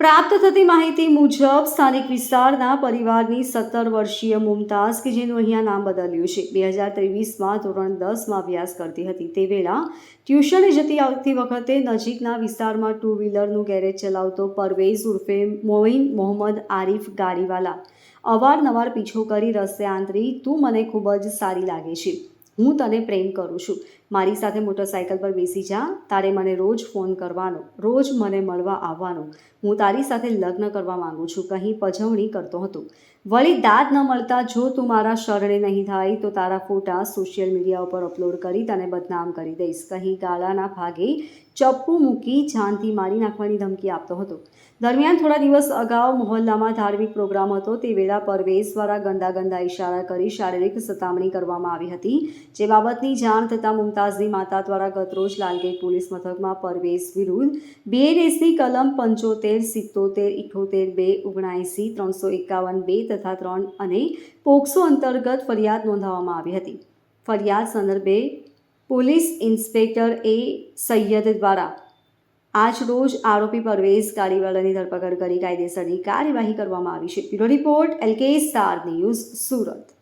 પ્રાપ્ત થતી માહિતી મુજબ સ્થાનિક વિસ્તારના પરિવારની સત્તર વર્ષીય મુમતાઝ કે જેનું અહીંયા નામ બદલ્યું છે, બે હજાર ત્રેવીસમાં ધોરણ દસમાં અભ્યાસ કરતી હતી. તે વેળા ટ્યુશને જતી આવતી વખતે નજીકના વિસ્તારમાં ટુ વ્હીલરનું ગેરેજ ચલાવતો પરવેઝ ઉર્ફે મોઇન મોહમ્મદ આરિફ ગાડીવાલા અવારનવાર પીછો કરી રસ્તે આંતરી, તું મને ખૂબ જ સારી લાગે છે. હું તને પ્રેમ કરું છું. મારી સાથે મોટરસાયકલ પર બેસી જા, તારે મને રોજ ફોન કરવાનો, રોજ મને મળવા આવવાનો. હું તારી સાથે લગ્ન કરવા માંગુ છું કહી પજવણી કરતો હતો. વળી દાદ ન મળતા જો તું મારા શરણે નહીં થાય, તો તારા ફોટા સોશિયલ મીડિયા ઉપર અપલોડ કરી તને બદનામ કરી દઈશ. કહી ગાળાના ભાગે ચપ્પુ મૂકી જાનથી મારી નાખવાની ધમકી આપતો હતો. દરમિયાન થોડા દિવસ અગાઉ મહોલ્લામાં ધાર્મિક પ્રોગ્રામ હતો, તે વેળા પરવેશ દ્વારા ગંદા ગંદા ઇશારા કરી શારીરિક સતામણી કરવામાં આવી હતી, જે બાબતની જાણ થતાં મુમતાઝની માતા દ્વારા ગતરોજ લાલગેટ પોલીસ મથકમાં પરવેશ વિરુદ્ધ બીએનએસની કલમ પંચોતેર, સિત્તોતેર, ઇઠોતેર, બે ઓગણએંસી ત્રણસો એકાવન, બે તથા ત્રણ અને પોક્સો અંતર્ગત ફરિયાદ નોંધાવવામાં આવી હતી. ફરિયાદ સંદર્ભે પોલીસ ઇન્સ્પેક્ટર એ સૈયદ દ્વારા આજ રોજ આરોપી પરવેઝ ગાડીવાલાની ધરપકડ કરી કાયદેસરની કાર્યવાહી કરવામાં આવી છે. Bureau report, LK star news Surat.